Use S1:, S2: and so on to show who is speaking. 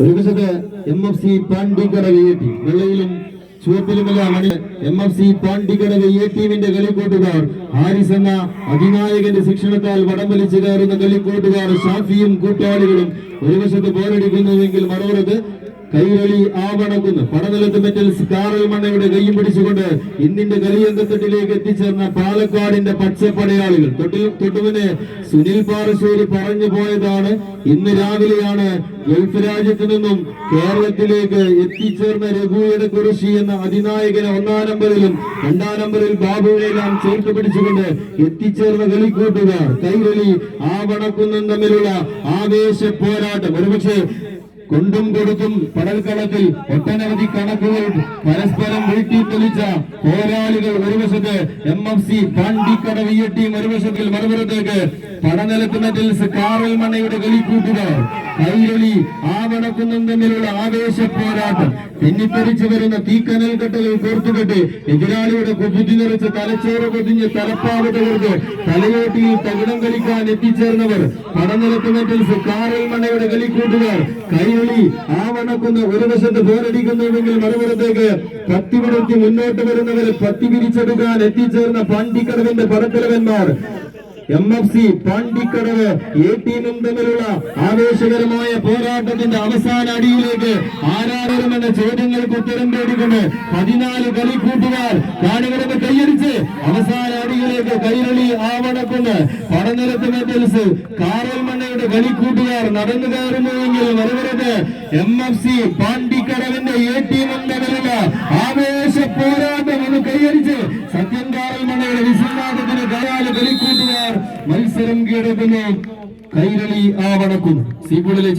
S1: ഒരു വശത്ത് M F C പാണ്ടിക്കട വെയ്യട്ടി വെള്ളയിലും ചുവപ്പിലുമെല്ലാം മണി M F C Pandikkadavu A ടീമിന്റെ കളിക്കൂട്ടുകാർ. ഹാരിസ് എന്ന അധിനായകന്റെ ശിക്ഷണത്താൽ വടം വലിച്ചു കയറുന്ന കളിക്കൂട്ടുകാർ ഷാഫിയും കൂട്ടാളികളും ഒരു വശത്ത് പോരടിക്കുന്നുവെങ്കിൽ മറുപുറത്ത് കൈരളി ആവണക്കുന്ന്. പടനിലത്ത് മെറ്റൽസ് കാറൽ മണ്ണയുടെ കൈയും പിടിച്ചുകൊണ്ട് ഇന്നിന്റെ കളിയങ്കത്തട്ടിലേക്ക് എത്തിച്ചേർന്ന പാലക്കാടിന്റെ പച്ചപ്പടയാളികൾ. തൊട്ടു തൊട്ടുമുന്നെ സുനിൽ പാറശ്ശേരി പറഞ്ഞു പോയതാണ്. ഇന്ന് രാവിലെയാണ് ഗൾഫ് രാജ്യത്തു നിന്നും കേരളത്തിലേക്ക് എത്തിച്ചേർന്ന രഘുയുടെ കുറിശി എന്ന അതിനായകനെ ഒന്നാം നമ്പറിലും രണ്ടാം നമ്പറിൽ ബാബുവിനെല്ലാം ചേർത്ത് പിടിച്ചുകൊണ്ട് എത്തിച്ചേർന്ന കളിക്കൂട്ടുകാർ. കൈരളി ആവണക്കുന്നും തമ്മിലുള്ള ആവേശ പോരാട്ടം. ഒരുപക്ഷെ കൊണ്ടും കൊടുത്തും പടൽക്കളത്തിൽ ഒട്ടനവധി കണക്കുകൾ പരസ്പരം വീട്ടിത്തെളിച്ച പോരാളികൾ ഒരു വശത്ത് എം എഫ് സി പാണ്ടിക്കട വിയട്ടിയും ഒരു വശത്തിൽ മറുപുറത്തേക്ക് പടനിലത്ത് മെറ്റൽസ് കാറൽ മണ്ണയുടെ കളിക്കൂട്ടുകാർ കൈരളി ആവണക്കുന്നും തമ്മിലുള്ള ആവേശ പോരാട്ടം. തെന്നിത്തെറിച്ചു വരുന്ന തീക്കനൽ കെട്ടുകൾ കോർത്തുകെട്ട് എതിരാളിയുടെ കുബുദ്ധി നിറച്ച് തലച്ചോറ് പൊതിഞ്ഞ് തലപ്പാവ് തലയോട്ടിയിൽ തകിടം കളിക്കാൻ എത്തിച്ചേർന്നവർ. പടനിലത്ത് മെറ്റൽസ് കാറൽ മണ്ണയുടെ കളിക്കൂട്ടുകാർ. കൈരളി ആവണക്കുന്ന ഒരു വശത്ത് പോരടിക്കുന്നുവെങ്കിൽ മറുപുറത്തേക്ക് പത്തി പിടിച്ച് മുന്നോട്ട് വരുന്നവരെ പത്തി പിരിച്ചെടുക്കാൻ എത്തിച്ചേർന്ന പാണ്ടിക്കടവിന്റെ പടത്തലവന്മാർ. M F C Pandikkadavu A ടീമും തമ്മിലുള്ള ആവേശകരമായ പോരാട്ടത്തിന്റെ അവസാന അടിയിലേക്ക് ആരാധകമെന്ന ചോദ്യങ്ങൾക്ക് ഉത്തരം തേടിക്കൊണ്ട് പതിനാല് കളിക്കൂട്ടുകാർ കാണികളൊക്കെ കൈയടിച്ച് അവസാന അടിയിലേക്ക് കൈരളി ആവണക്കുന്ന് പടനിലത്ത് മെറ്റൽസ് കാറൽ മണ്ണയുടെ കളിക്കൂട്ടുകാർ നടന്നു കയറുന്നുവെങ്കിൽ വരവരത്. എം എഫ് സി പാണ്ടിക്കടവിന്റെ എ ടീമും തമ്മിലുള്ള ആവേശ പോരാട്ടം ഒന്ന് കൈയടിച്ച് സത്യൻ കാറൽമണയുടെ വിശ്വനാഥത്തിന് കയാൽ കളിക്കൂട്ടുകാർ മത്സരം കീഴടക്കുന്നു. കൈരളി ആവണക്കുന്നു. സീബുളിലെ